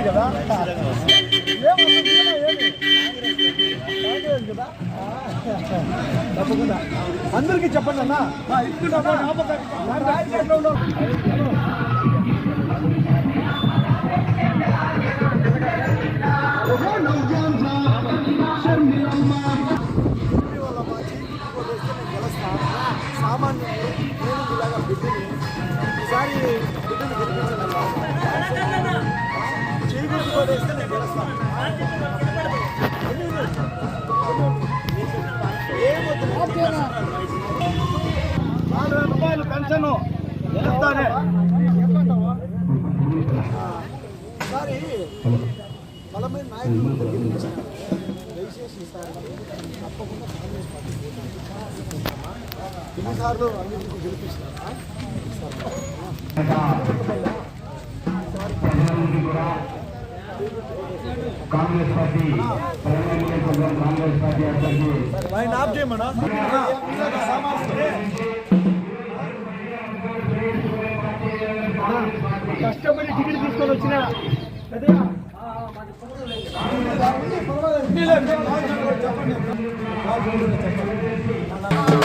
వస్తుంది కదా? తప్పకుండా అందరికీ చెప్పండి అన్న. సామాన్యులు పెన్షన్ గెలుస్తానే ఈసారి బలమైన నాయకులు. దయచేసి ఈసారి తప్పకుండా కాంగ్రెస్ పార్టీ గెలిపిస్తామా? ఎన్నిసార్లు అన్నింటికి గెలిపిస్తారా కాంగ్రెస్ పార్టీ కాంగ్రెస్ పార్టీ అభ్యర్థి ఆయన కష్టపడి టికెట్ తీసుకొని వచ్చిన చెప్పండి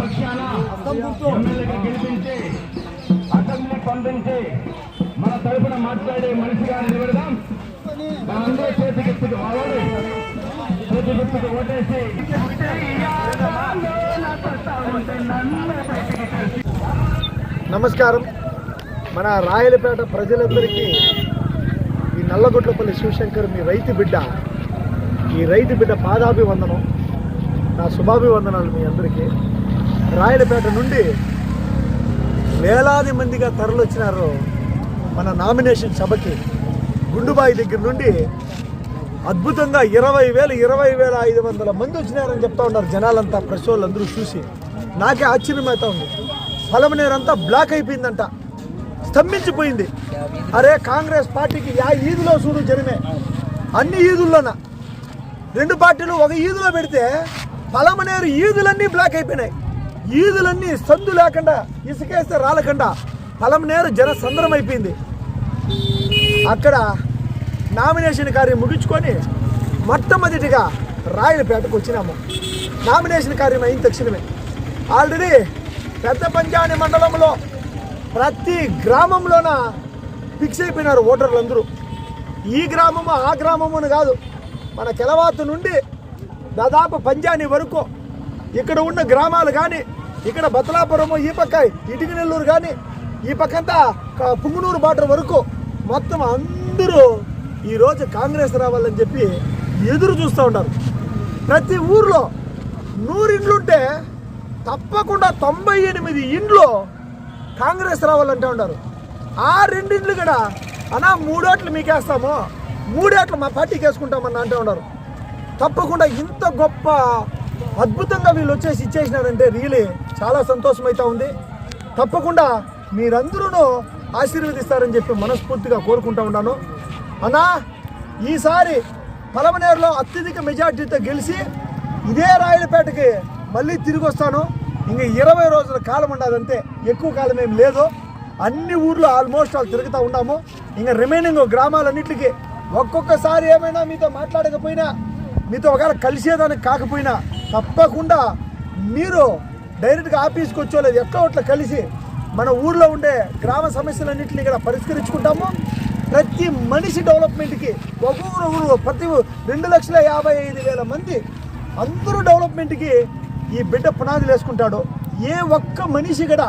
పక్షాన ఎమ్మెల్యేగా గెలిపించి అసెంబ్లీ పంపించి మన తరపున మాట్లాడే మనిషిగా నిలబెడదాం. మనందరూ చేతికెత్తుకు వాడు చేతికెత్తుకు ఓటేసి నమస్కారం. మన రాయలపేట ప్రజలందరికీ ఈ నల్లగొట్లపల్లి శివశంకర్ మీ రైతు బిడ్డ ఈ రైతు బిడ్డ పాదాభివందనం నా శుభాభివందనాలు మీ అందరికీ. రాయలపేట నుండి వేలాది మందిగా తరలొచ్చినారు మన నామినేషన్ సభకి. గుండుబాయి దగ్గర నుండి అద్భుతంగా ఇరవై వేల ఇరవై వేల ఐదు వందల మంది వచ్చినారని చెప్తా ఉన్నారు జనాలంతా ప్రెస్ అందరూ చూసి. నాకే ఆశ్చర్యమవుతా ఉంది. పలమనేరంతా బ్లాక్ అయిపోయిందంట. స్తంభించిపోయింది. అరే కాంగ్రెస్ పార్టీకి యా ఈదులో చూడు జనమే. అన్ని ఈదుల్లోన. రెండు పార్టీలు ఒక ఈదులో పెడితే పలమనేరు ఈదులన్నీ బ్లాక్ అయిపోయినాయి. ఈదులన్నీ సందు లేకుండా ఇసుకేస్తే రాలకుండా పలమనేరు జన సందరమైపోయింది. అయిపోయింది అక్కడ నామినేషన్ కార్యం ముగించుకొని మొట్టమొదటిగా రాయలపేటకు వచ్చినాము. నామినేషన్ కార్యం అయిన తక్షణమే. ఆల్రెడీ పెద్ద పంచాయతీ మండలంలో ప్రతి గ్రామంలోన ఫిక్స్ అయిపోయినారు ఓటర్లు అందరూ ఈ గ్రామము ఆ గ్రామము అని కాదు మన కెలవాతు నుండి దాదాపు పంజాని వరకు ఇక్కడ ఉన్న గ్రామాలు కానీ ఇక్కడ బతలాపురము ఈ పక్క ఇటుక నెల్లూరు కానీ ఈ పక్కంతా పుంగునూరు బార్డర్ వరకు మొత్తం అందరూ ఈరోజు కాంగ్రెస్ రావాలని చెప్పి ఎదురు చూస్తూ ఉంటారు ప్రతి ఊర్లో నూరిండ్లుంటే తప్పకుండా తొంభై ఎనిమిది ఇండ్లు కాంగ్రెస్ రావాలంటే ఉన్నారు. ఆ రెండింట్లు కూడా అన్నా మూడోట్లు మీకేస్తాము మూడేట్లు మా పార్టీకి వేసుకుంటామని అంటూ ఉన్నారు. తప్పకుండా ఇంత గొప్ప అద్భుతంగా వీళ్ళు వచ్చేసి ఇచ్చేసినారంటే రియలీ చాలా సంతోషం ఉంది. తప్పకుండా మీరందరూ ఆశీర్వదిస్తారని చెప్పి మనస్ఫూర్తిగా కోరుకుంటా ఉన్నాను. అన్నా ఈసారి పలమనేరులో అత్యధిక మెజార్టీతో గెలిచి ఇదే రాయలపేటకి మళ్ళీ తిరిగి వస్తాను ఇంక ఇరవై రోజుల కాలం ఉండదంతే ఎక్కువ కాలం ఏం లేదు. అన్ని ఊర్లో ఆల్మోస్ట్ వాళ్ళు తిరుగుతూ ఉన్నాము. ఇంకా రిమైనింగ్ గ్రామాలన్నింటికి ఒక్కొక్కసారి ఏమైనా మీతో మాట్లాడకపోయినా మీతో ఒకవేళ కలిసేదానికి కాకపోయినా తప్పకుండా మీరు డైరెక్ట్గా ఆఫీస్కి వచ్చో లేదు ఎట్లా అట్లా కలిసి మన ఊళ్ళో ఉండే గ్రామ సమస్యలన్నింటినీ ఇక్కడ పరిష్కరించుకుంటాము. ప్రతి మనిషి డెవలప్మెంట్కి ఒక్కొక్కరు ఊరు ప్రతి రెండు లక్షల యాభై ఐదు వేల మంది అందరూ డెవలప్మెంట్కి ఈ బిడ్డ పునాదులు వేసుకుంటాడు. ఏ ఒక్క మనిషి కూడా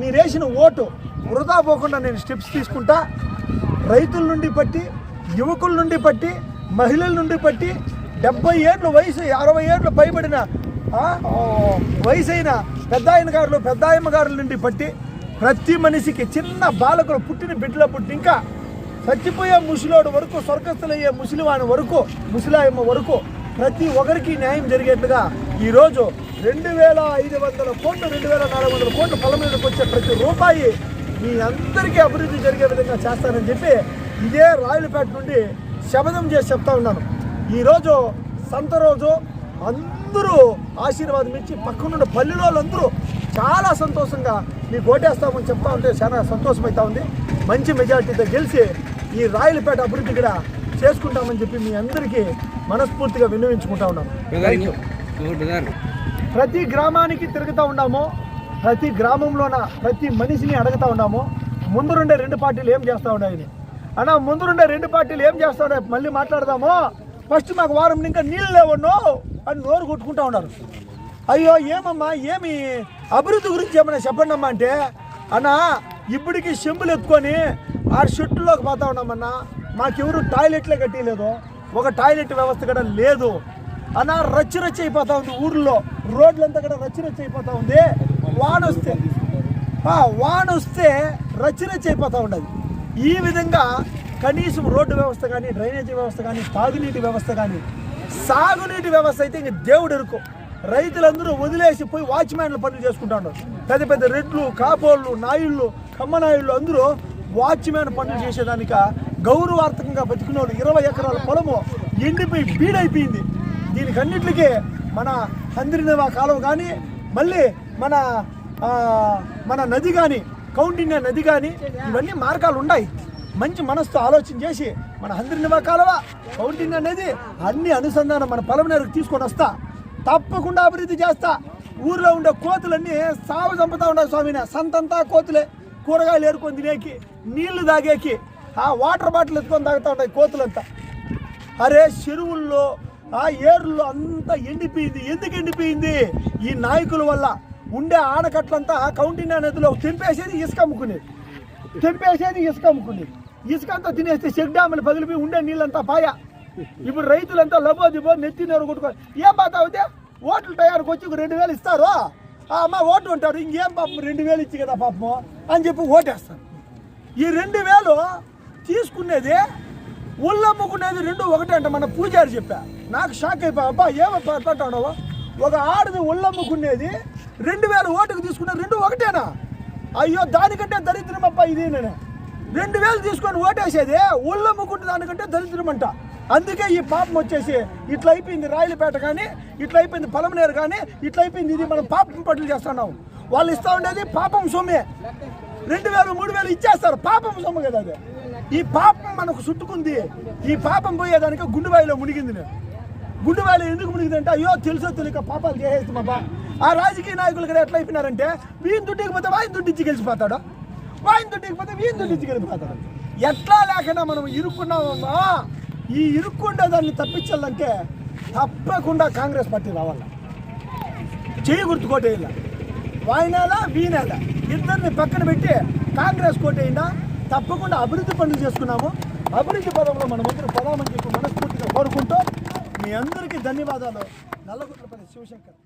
మీరేసిన వేసిన ఓటు వృధా పోకుండా నేను స్టెప్స్ తీసుకుంటా. రైతుల నుండి పట్టి యువకుల నుండి పట్టి మహిళల నుండి పట్టి డెబ్బై ఏళ్ళు వయసు అరవై ఏళ్ళు పైబడిన వయసు అయిన పెద్ద ఆయన గారులు పెద్ద గారుల నుండి పట్టి ప్రతి మనిషికి చిన్న బాలకులు పుట్టిన బిడ్డల పుట్టి ఇంకా చచ్చిపోయే ముసలోడు వరకు స్వర్గస్థులయ్యే ముసలివాని వరకు ముసలాయమ్మ వరకు ప్రతి ఒక్కరికి న్యాయం జరిగేట్టుగా ఈరోజు రెండు వేల ఐదు వందల కోట్లు రెండు వేల నాలుగు వందల కోట్లు పొలం మీదకి వచ్చే ప్రతి రూపాయి మీ అందరికీ అభివృద్ధి జరిగే విధంగా చేస్తానని చెప్పి ఇదే రాయలపేట నుండి శపథం చేసి చెప్తా ఉన్నాను. ఈరోజు సంత రోజు అందరూ ఆశీర్వాదం ఇచ్చి పక్కనున్న పల్లెలో వాళ్ళందరూ చాలా సంతోషంగా మీకు ఓటేస్తామని చెప్తా ఉంటే చాలా సంతోషం అవుతా ఉంది. మంచి మెజార్టీతో గెలిచి ఈ రాయలపేట అభివృద్ధి కూడా చేసుకుంటామని చెప్పి మీ అందరికీ మనస్ఫూర్తిగా విన్నవించుకుంటా Thank you. ప్రతి గ్రామానికి తిరుగుతూ ఉన్నాము. ప్రతి గ్రామంలోన ప్రతి మనిషిని అడుగుతా ఉన్నాము. ముందురుండే రెండు పార్టీలు ఏం చేస్తా ఉన్నాయని అన్న ముందురుండే రెండు పార్టీలు ఏం చేస్తా ఉన్నాయి? మళ్ళీ మాట్లాడదాము? ఫస్ట్ మాకు వారం ఇంకా నీళ్ళు లేవన్నో అని నోరు కొట్టుకుంటా ఉన్నారు. అయ్యో ఏమమ్మా ఏమి అభివృద్ధి గురించి ఏమన్నా చెప్పండి అమ్మా అంటే అన్న ఇప్పటికి చెంబులు ఎత్తుకొని ఆ షెట్టులోకి పోతా ఉన్నామన్నా మాకెవరు టాయిలెట్లే కట్టలేదు ఒక టాయిలెట్ వ్యవస్థ కూడా లేదు. అన్న రచ్చి రచ్చి అయిపోతా ఉంది ఊర్లో రోడ్లంతా కూడా రచ్చి రచ్చి అయిపోతా ఉంది వాన వస్తే వాన వస్తే రచ్చి రచ్చి అయిపోతూ ఉండదు. ఈ విధంగా కనీసం రోడ్డు వ్యవస్థ కానీ డ్రైనేజీ వ్యవస్థ కానీ తాగునీటి వ్యవస్థ కానీ సాగునీటి వ్యవస్థ అయితే ఇంక దేవుడు ఇరుకో. రైతులందరూ వదిలేసి పోయి వాచ్మ్యాన్లు పనులు చేసుకుంటాడు పెద్ద పెద్ద రెడ్లు కాపోళ్ళు నాయుళ్ళు కమ్మనాయుళ్ళు అందరూ వాచ్మ్యాన్ పనులు చేసేదానిక గౌరవార్థకంగా బతికిన వాళ్ళు ఇరవై ఎకరాల పొలము ఎండిపోయి బీడైపోయింది. దీనికి అన్నిటికీ మన హంద్రినవా కాలం కానీ మళ్ళీ మన మన నది కానీ కౌండిన్య నది కానీ ఇవన్నీ మార్గాలు ఉన్నాయి మంచి మనసుతో ఆలోచన చేసి మన అందరి కాలువ కౌంటింగ్ అనేది అన్ని అనుసంధానం మన పొలం తీసుకొని వస్తా. తప్పకుండా అభివృద్ధి చేస్తా. ఊర్లో ఉండే కోతులన్నీ సాగు చంపుతా ఉన్నాయి స్వామిని. సంతంతా కోతులే. కూరగాయలు ఏరుకొని తినేకి నీళ్ళు తాగేకి ఆ వాటర్ బాటిల్ ఎత్తుకొని తాగుతూ ఉంటాయి కోతులంతా. అరే చెరువుల్లో ఆ ఏరుల్లో అంతా ఎండిపోయింది. ఎందుకు ఎండిపోయింది? ఈ నాయకుల వల్ల ఉండే ఆనకట్లంతా కౌంటిన్యా నదిలో తెంపేసేది ఇసుక అమ్ముకునేది. తెంపేసేది ఇసుక అమ్ముకునేది. ఇసుక అంతా తినేస్తే చెక్ డ్యాములు పగిలిపోయి ఉండే నీళ్ళంతా పాయ. ఇప్పుడు రైతులంతా లబో దిబో నెత్తి నేరు కొట్టుకో. ఏం బాధ అవుతే ఓట్లు టయానికి వచ్చి రెండు వేలు ఇస్తారు? ఆ అమ్మ ఓటు ఉంటారు ఇంకేం పాపం రెండు వేలు ఇచ్చి కదా పాపము అని చెప్పి ఓటేస్తారు. ఈ రెండు వేలు తీసుకునేది ఒళ్ళమ్ముకునేది రెండు ఒకటే అంట మన పూజారి చెప్పా. నాకు షాక్ అయిపోయా అబ్బా ఏమబ్బా అట్లా ఒక ఆడది ఒళ్ళమ్ముకునేది రెండు వేల ఓటుకు తీసుకునే రెండు ఒకటేనా? అయ్యో దానికంటే దరిద్రమబ్బా ఇది నేను రెండు వేలు తీసుకొని ఓటేసేది ఒళ్ళమ్ముకుంటే దానికంటే దరిద్రమంట. అందుకే ఈ పాపం వచ్చేసి ఇట్లా అయిపోయింది రాయలపేట కానీ ఇట్లా అయిపోయింది పలమనేరు కానీ ఇట్లా అయిపోయింది ఇది మనం పాపం పట్లు చేస్తున్నాం. వాళ్ళు ఇస్తా ఉండేది పాపం సొమ్మే. రెండు వేలు మూడు వేలు ఇచ్చేస్తారు పాపం సొమ్ము కదా అది. ఈ పాపం మనకు చుట్టుకుంది. ఈ పాపం పోయేదానికి గుండెబాయిలో మునిగింది నేను. గుండు ఎందుకు మునిగిందంటే అయ్యో తెలుసో తెలియక పాపాలు చేసేస్తాం బాబా ఆ రాజకీయ నాయకులు కూడా ఎట్లా అయిపోయినారంటే వీని దుడ్డికి పోతే దుడ్డు దుడ్డిచ్చి గెలిచిపోతాడు. వాయిని దుడ్డికి పోతే వీని దుడ్డిచ్చి గెలిచిపోతాడు ఎట్లా లేకుండా మనం ఇరుక్కున్నామమ్మా? ఈ ఇరుక్కుండే దాన్ని తప్పించాలంటే తప్పకుండా కాంగ్రెస్ పార్టీ రావాల? చేయి గుర్తు కోటేయాల వాయినాల వీనేల? ఇద్దరిని పక్కన పెట్టి కాంగ్రెస్ కోటైనా తప్పకుండా అభివృద్ధి పనులు చేసుకున్నాము. అభివృద్ధి పదంలో మన ప్రధానమంత్రి మనస్ఫూర్తిగా కోరుకుంటూ మీ అందరికీ ధన్యవాదాలు. నల్లగుట్లపల్లి శివశంకర్.